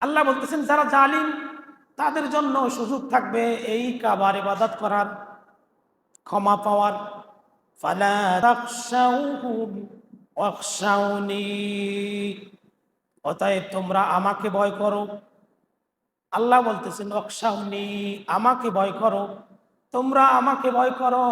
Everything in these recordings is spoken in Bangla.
আল্লাহ বলতেছেন, যারা জালিম, তাদের জন্য সুযোগ থাকবে এই কাবার ইবাদত করার। ক্ষমা পাওয়ার। অতএব তোমরা আমাকে ভয় করো। আল্লাহ বলতেছেন অকশাউনি আমাকে ভয় করো। তোমরা আমাকে ভয় করো।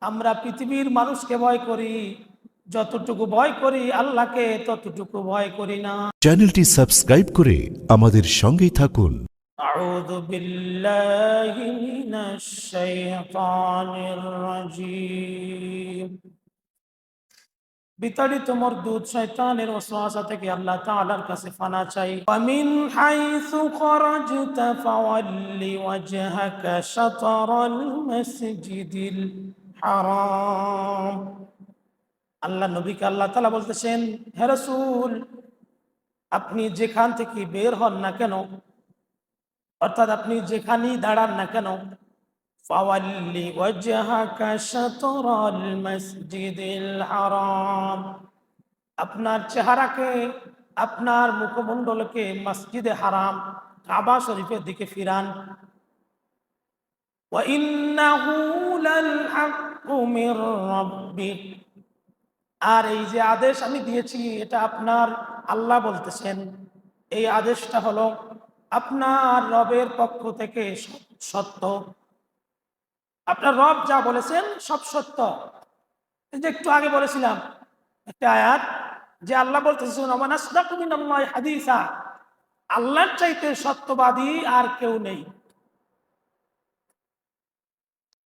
আমরা পৃথিবীর মানুষকে ভয় করি। যতটুকু ভয় করি আল্লাহকে ততটুকু ভয় করি না চ্যানেলটি সাবস্ক্রাইব করে আমাদের সঙ্গেই থাকুন أعوذ بالله من الشيطان الرجيم বিতাড়িত মরদুদ শয়তানের ওয়াসওয়াসা থেকে আল্লাহ তাআলার কাছে ফানা চাই ومن حيث خرجت فول وجهك شطر المسجد الحرام আল্লাহ নবীকে আল্লাহ তাআলা বলতেছেন হে রাসূল আপনি যেখান থেকে বের হন না কেন অর্থাৎ আপনি যেখানেই দাঁড়ান না কেন ফাওয়াল্লি ওয়াজহাকা শাতরাল মসজিদিল হারাম আপনার চেহারাকে আপনার মুখমণ্ডলকে মসজিদে হারাম কাবা শরীফের দিকে ফিরান وَإِنَّهُ لَلْحَقُّ مِنْ رَبِّكَ আর এই যে আদেশ আমি দিয়েছি, এটা আপনার আল্লাহ বলতেছেন। এই আদেশটা হলো, আপনার রবের পক্ষ থেকে সত্য। আপনার রব যা বলেছেন সব সত্য। যে একটু আগে বলেছিলাম, একটা আয়াত যে আল্লাহ বলতেছেন, "ওমান আসদাকু মিনাল্লাহি হাদিসা। আল্লাহর চাইতে সত্যবাদী আর কেউ নেই।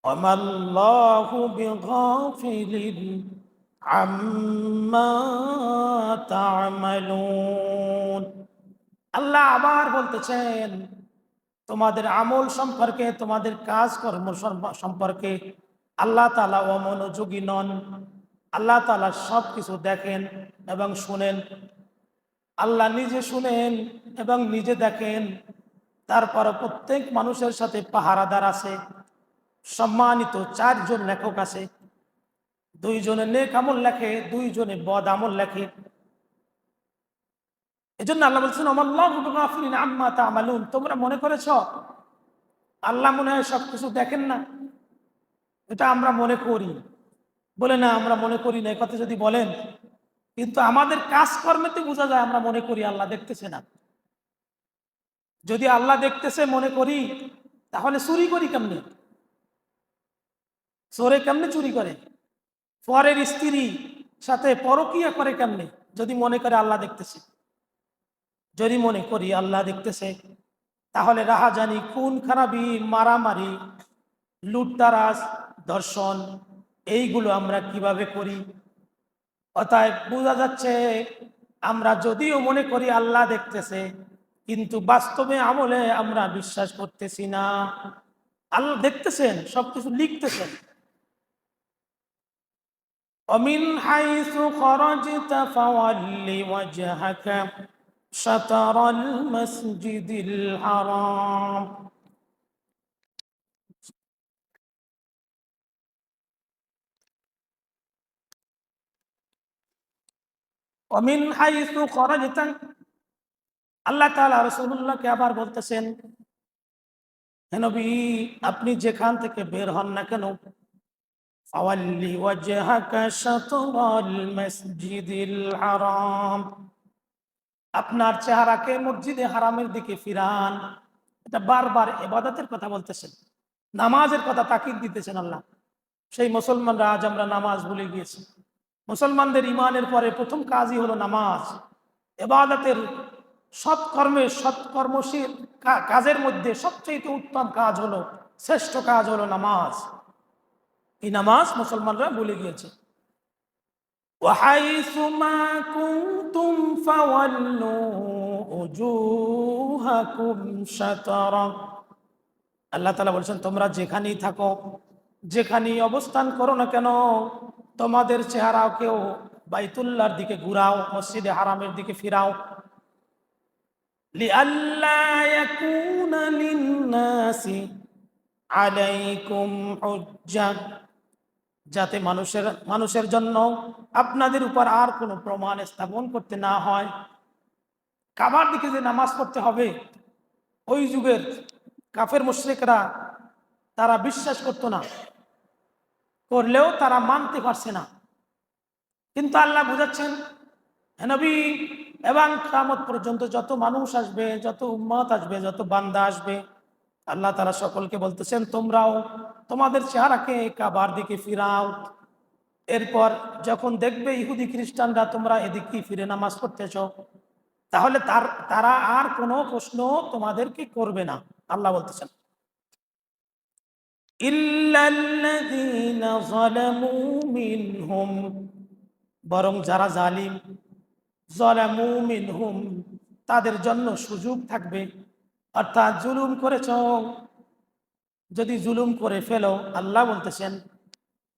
ওমাল্লাহু বিগাফিলিন আল্লাহ আবার বলতেছেন, তোমাদের আমল সম্পর্কে, তোমাদের কাজকর্ম সম- সম্পর্কে আল্লাহ তালা অমনোযোগী নন। আল্লাহ তালা সব কিছু দেখেন এবং শুনেন। আল্লাহ নিজে শুনেন এবং নিজে দেখেন। তারপর প্রত্যেক মানুষের সাথে পাহারাদার আছে, সম্মানিত চারজন লেখক আছে। দুইজনে নেক আমল লেখে, দুইজনে বদ আমল লেখে। এই জন্য আল্লাহ বলছেন তামালুন। তোমরা মনে করেছ, আল্লাহ মনে হয় সবকিছু দেখেন না? এটা আমরা মনে করি। বলে, না, আমরা মনে করি না। কথা যদি বলেন, কিন্তু আমাদের কাজকর্মেতে বোঝা যায়, আমরা মনে করি আল্লাহ দেখতেছে না। যদি আল্লাহ দেখতেছে, মনে করি, তাহলে চুরি করি কেমনে? চোরে কেমনে চুরি করে? পরের স্ত্রী সাথে পরকিয়া করে কেমনে? যদি মনে করে আল্লাহ দেখতেছে। যদি মনে করি আল্লাহ দেখতেছে, তাহলে রাহাজানি খুন খারাপি মারামারি লুটতারাস ধর্ষণ, এইগুলো আমরা কীভাবে করি? অতএব বোঝা যাচ্ছে আমরা যদিও মনে করি আল্লাহ দেখতেছে, কিন্তু বাস্তবে আমলে আমরা বিশ্বাস করতেছি না। আল্লাহ দেখতেছেন, সবকিছু লিখতেছেন। ومن حيث خرجت فول وجهك شطر المسجد الحرام ومن حيث خرجت আল্লাহ তাআলা রাসূলুল্লাহকে আবার বলতেছেন হে নবী আপনি যেখান থেকে বের হন না কেন ফাওয়াল্লি ওয়াজহাকা শাতরাল মসজিদিল হারাম আপনার চেহারাকে মসজিদে হারামের দিকে ফিরান। এটা বারবার এবাদতের কথা বলতেছেন। নামাজের কথা তাকিদ দিতেছেন আল্লাহ। সেই মুসলমানরা আজ আমরা নামাজ ভুলে গিয়েছি। মুসলমানদের ইমানের পরে প্রথম কাজই হলো নামাজ। এবাদতের সৎকর্মের সৎকর্মশীল কাজের মধ্যে সবচেয়ে উত্তম কাজ হলো, শ্রেষ্ঠ কাজ হলো নামাজ। এই নামাজ মুসলমানরা ভুলে গিয়েছে وحيث ما كنتم فولوا وجوهكم شطرا আল্লাহ তালা বলছেন তোমরা যেখানেই থাকো যেখানেই অবস্থান করো না কেন তোমাদের চেহারাকেও বাইতুল্লাহর দিকে ঘুরাও মসজিদে হারামের দিকে ফিরাও لئلا يكون للناس عليكم حجة যাতে মানুষের মানুষের জন্য আপনাদের উপর আর কোনো প্রমাণ স্থাপন করতে না হয়। কাবার দিকে যে নামাজ পড়তে হবে, ওই যুগের কাফের মুশ্রিকরা তারা বিশ্বাস করতো না। করলেও তারা মানতে পারছে না। কিন্তু আল্লাহ বুঝাচ্ছেন, "হে নবী, এবং কামত পর্যন্ত যত মানুষ আসবে, যত উম্মত আসবে, যত বান্দা আসবে আল্লাহ তারা সকলকে বলতেছেন, তোমরাও তোমাদের চেহারাকে কাবার দিকে ফিরাও। এরপর যখন দেখবে ইহুদি খ্রিস্টানরা তোমরা এদিকে ফিরে নামাজ পড়তেছ, তাহলে তার, তারা আর কোনো প্রশ্ন তোমাদেরকে করবে না, আল্লাহ বলতেছেন। বরং যারা জালিম জলামু মিনহুম, তাদের জন্য সুযোগ থাকবে। অর্থাৎ জুলুম করেছ? যদি জুলুম করে ফেলো, আল্লাহ বলতেছেন,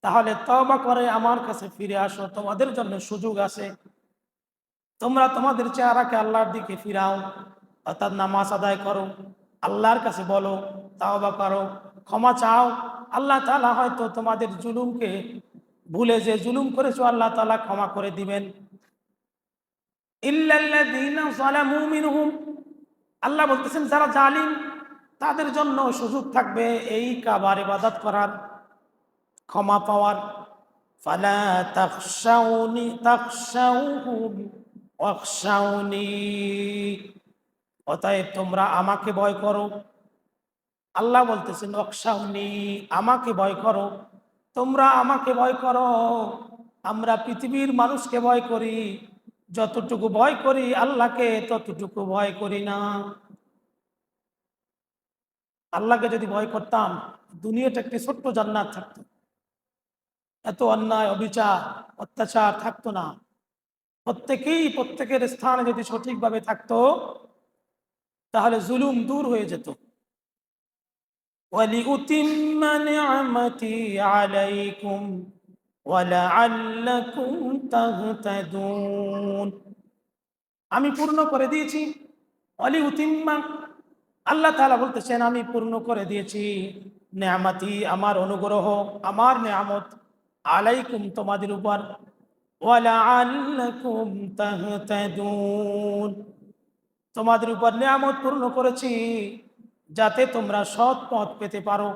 তাহলে তবা করে আমার কাছে ফিরে আসো, তোমাদের জন্য সুযোগ আছে। তোমরা তোমাদের চেহারাকে আল্লাহর দিকে ফিরাও, অর্থাৎ নামাজ আদায় করো, আল্লাহর কাছে বলো, তাওবা করো, ক্ষমা চাও। আল্লাহ তাআলা হয়তো তোমাদের জুলুমকে ভুলে যে জুলুম করেছ, আল্লাহ তাআলা ক্ষমা করে দিবেন। আল্লাহ বলতেছেন, যারা জালিম, তাদের জন্য সুযোগ থাকবে এই কাবার ইবাদত করার, ক্ষমা পাওয়ার। ফালা তাখশাউনি, তাখশাউহুম, ওয়াখশাউনি। অতএব তোমরা আমাকে ভয় করো। আল্লাহ বলতেছেন, ওয়াখশাউনি, আমাকে ভয় করো। তোমরা আমাকে ভয় করো। আমরা পৃথিবীর মানুষকে ভয় করি। যতটুকু ভয় করি, আল্লাহকে ততটুকু ভয় করি না। আল্লাহকে যদি ভয় করতাম দুনিয়াটা একটি ছোট্ট জান্নাত থাকতো। এত অন্যায়, অবিচার, অত্যাচার থাকতো না। প্রত্যেকেই প্রত্যেকের স্থানে যদি সঠিকভাবে থাকতো, তাহলে জুলুম দূর হয়ে যেত। ওয়ালি উতিম্মানি আমি আলাইকুম। আমি পূর্ণ করে দিয়েছি। অলি উতিম্মা আল্লাহ তাআলা বলতেছেন, আমি পূর্ণ করে দিয়েছি। নেয়ামাতি আমার অনুগ্রহ, আমার নেয়ামত আলাইকুম তোমাদের উপর। তোমাদের উপর নিয়ামত পূর্ণ করেছি, যাতে তোমরা সৎ পথ পেতে পারো,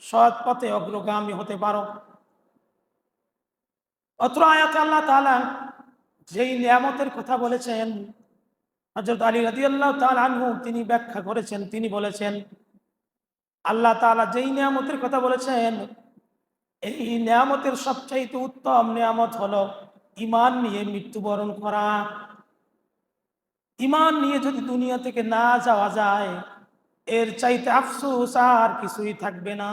সৎ পথে অগ্রগামী হতে পারো। অত্র আয়াত আল্লাহ তাআলা যেই নিয়ামতের কথা বলেছেন হজরত আলী রাজি আল্লাহ আনহু তিনি ব্যাখ্যা করেছেন, তিনি বলেছেন, আল্লাহ তাআলা যেই নিয়ামতের কথা বলেছেন, এই নিয়ামতের সবচাইতে উত্তম নিয়ামত হলো ইমান নিয়ে মৃত্যুবরণ করা। ইমান নিয়ে যদি দুনিয়া থেকে না যাওয়া যায়, এর চাইতে আফসোস আর কিছুই থাকবে না।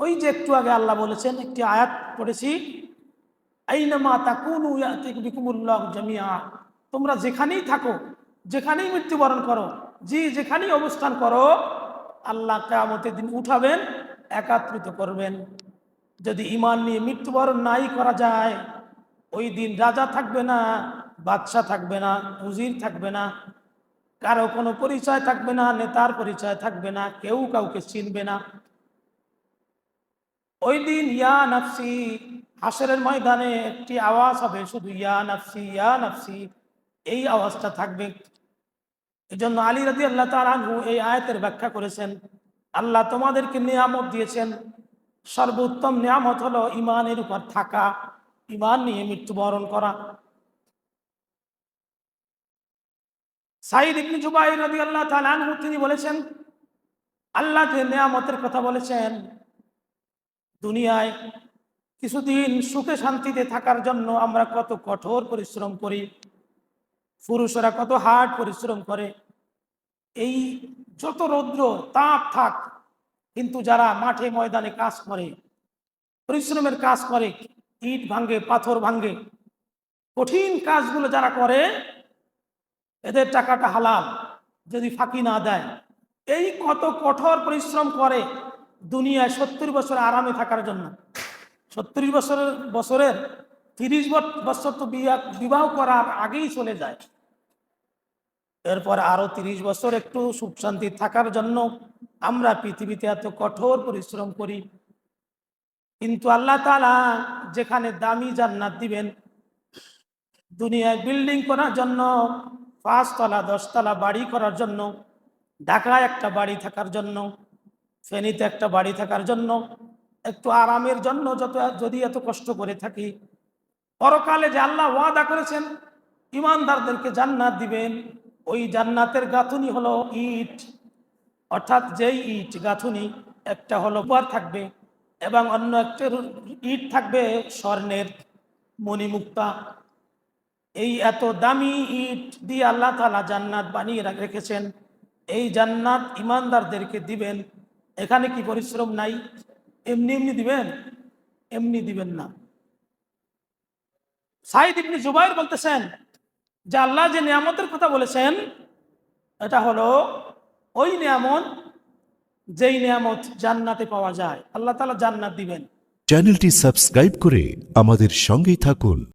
ওই যে একটু আগে আল্লাহ বলেছেন, একটি আয়াত পড়েছি জামিয়া তোমরা যেখানেই থাকো, যেখানেই মৃত্যুবরণ করো, যে যেখানেই অবস্থান করো, আল্লাহ কেয়ামতের দিন উঠাবেন, একাত্রিত করবেন। যদি ইমান নিয়ে মৃত্যুবরণ নাই করা যায়, ওই দিন রাজা থাকবে না, বাদশাহ থাকবে না, উজির থাকবে না, কারও কোনো পরিচয় থাকবে না, নেতার পরিচয় থাকবে না, কেউ কাউকে চিনবে না। ওই দিন ইয়া নাফসি হাসরের ময়দানে একটি আওয়াজ হবে, শুধু ইয়া নাফসি ইয়া নাফসি, এই আওয়াজটা থাকবে। এই জন্য আলী রাজি আল্লাহ তালু এই আয়াতের ব্যাখ্যা করেছেন, আল্লাহ তোমাদেরকে নিয়ামত দিয়েছেন। সর্বোত্তম নিয়ামত হলো ইমানের উপর থাকা, ইমান নিয়ে মৃত্যুবরণ করা। সাইদ ইবনে জুবাইর রাদিয়াল্লাহু তাআলা আনহু তিনি বলেছেন, আল্লাহ যে নিয়ামতের কথা বলেছেন, দুনিয়ায় কিছুদিন সুখে শান্তিতে থাকার জন্য আমরা কত কঠোর পরিশ্রম করি। পুরুষরা কত হার্ড পরিশ্রম করে। এই যত রৌদ্র, তাপ থাক, কিন্তু যারা মাঠে ময়দানে কাজ করে, পরিশ্রমের কাজ করে, ইট ভাঙ্গে পাথর ভাঙ্গে কঠিন কাজগুলো যারা করে, এদের টাকাটা হালাল, যদি ফাঁকি না দেয়। এই কত কঠোর পরিশ্রম করে দুনিয়ায় সত্তর বছর আরামে থাকার জন্য। সত্তর বছরের বছরের তিরিশ বছর তো বিবাহ করার আগেই চলে যায়। এরপর আরও তিরিশ বছর একটু সুখ শান্তি থাকার জন্য আমরা পৃথিবীতে এত কঠোর পরিশ্রম করি। কিন্তু আল্লাহ তালা যেখানে দামি জান্নাত দিবেন, দুনিয়ায় বিল্ডিং করার জন্য, পাঁচতলা, দশতলা বাড়ি করার জন্য, ঢাকায় একটা বাড়ি থাকার জন্য, ফেনীতে একটা বাড়ি থাকার জন্য একটু আরামের জন্য যত, যদি এত কষ্ট করে থাকি। পরকালে যে আল্লাহ ওয়াদা করেছেন, ইমানদারদেরকে জান্নাত দিবেন। ওই জান্নাতের গাঁথুনি হলো ইট। অর্থাৎ যেই ইট গাঁথুনি, একটা হলো উপহার থাকবে এবং অন্য একটা ইট থাকবে স্বর্ণের মণিমুক্তা। এই এত দামি ইট দিয়ে আল্লাহ তালা জান্নাত বানিয়ে রাখ- রেখেছেন। এই জান্নাত ইমানদারদেরকে দিবেন। এখানে কি পরিশ্রম নাই? এমনি এমনি দিবেন? এমনি দিবেন না। সাইদ ইবনি জুবাইর বলতেছেন যে আল্লাহ যে নিয়ামতের কথা বলেছেন, এটা হলো ওই নিয়ামত, যেই নিয়ামত জান্নাতে পাওয়া যায়। আল্লাহ তালা জান্নাত দিবেন। চ্যানেলটি সাবস্ক্রাইব করে আমাদের সঙ্গেই থাকুন।